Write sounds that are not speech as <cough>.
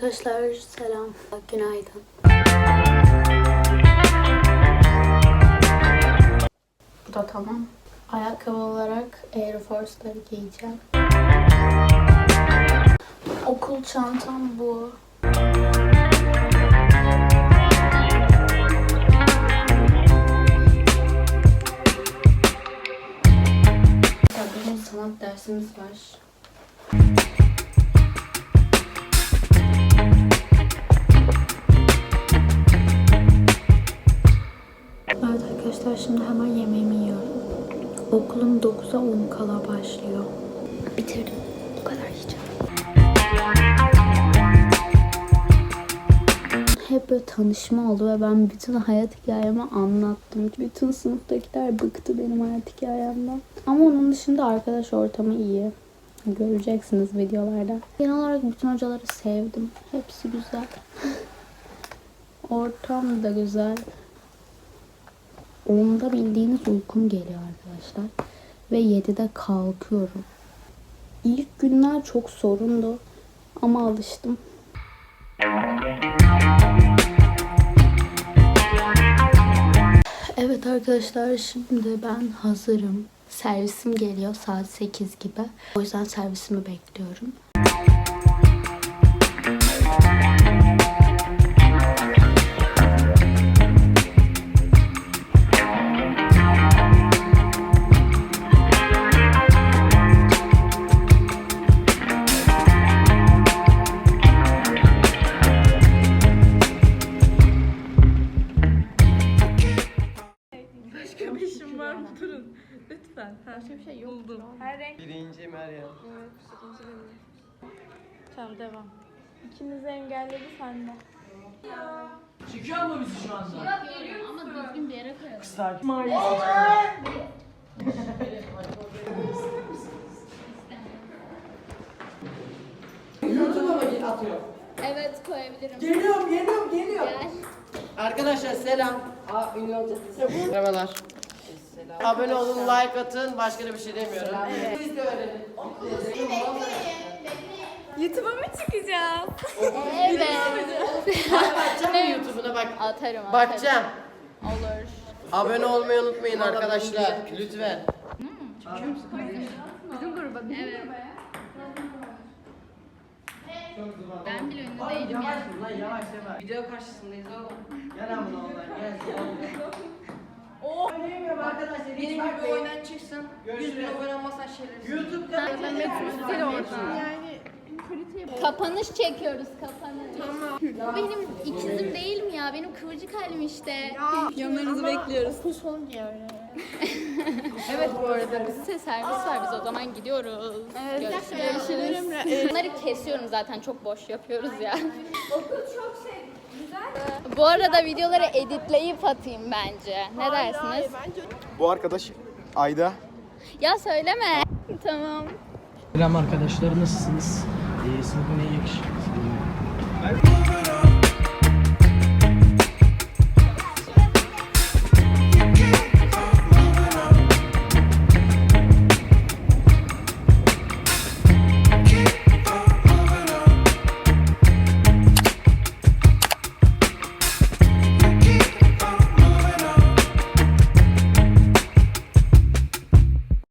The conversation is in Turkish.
Arkadaşlar selam. Günaydın. Bu da tamam. Ayakkabı olarak Air Force'ları giyeceğim. Okul çantam bu. Bugün sanat dersimiz var. Okulum 9'a 10 kala başlıyor. Bitirdim. Bu kadar yiyeceğim. Hep böyle tanışma oldu ve ben bütün hayat hikayemi anlattım. Bütün sınıftakiler bıktı benim hayat hikayemden. Ama onun dışında arkadaş ortamı iyi. Göreceksiniz videolarda. Genel olarak bütün hocaları sevdim. Hepsi güzel. <laughs> Ortam da güzel. Onda bildiğiniz uykum geliyor arkadaşlar. Ve 7'de kalkıyorum. İlk günler çok sorundu. Ama alıştım. Evet arkadaşlar şimdi ben hazırım. Servisim geliyor saat 8 gibi. O yüzden servisimi bekliyorum. <laughs> Lütfen. Başka bir şey yok. Buldum. Her renk. Birinci Meryem. Tamam devam. İkinizi engelledi sen de. Çıkıyor mu bizi şu anda? Ama düzgün bir yere koyalım. Sakin. YouTube'a mı atıyor? Evet koyabilirim. Geliyorum, geliyorum, geliyorum. Gel. Arkadaşlar selam. Aa, ünlü olacağız. Merhabalar. Abone olun, like atın. Başka da bir şey demiyorum. Siz de öğrenin. YouTube'a mı çıkacağız? Evet. Bakacağım mı YouTube'una bak. Atarım atarım. Bakacağım. Olur. Abone olmayı unutmayın arkadaşlar. Lütfen. Evet. Ben bile ünlü değilim ya. Lan yavaş yavaş. Video karşısındayız oğlum. Gel amına oğlan gel. Arkadaşlar. Benim gibi oynan çıksın. Yüz bin oynanmasan şeyler. YouTube'da Ben metrostil oradan. Yani Kapanış çekiyoruz kapanış. Tamam. Benim ikizim değil mi ya? Benim kıvırcık halim işte. yanlarınızı bekliyoruz. Okul sonu diye öyle. <laughs> evet bu arada biz Bize servis var biz o zaman gidiyoruz. Evet, Görüşürüz. görüşürüz. Bunları kesiyorum zaten çok boş yapıyoruz ya. Okul çok güzel. Bu arada videoları editleyip atayım bence. Ne dersiniz? Bu arkadaş Ayda. Ya söyleme. tamam. Selam arkadaşlar nasılsınız? Ee, sınıfın en yakışıklısı benim.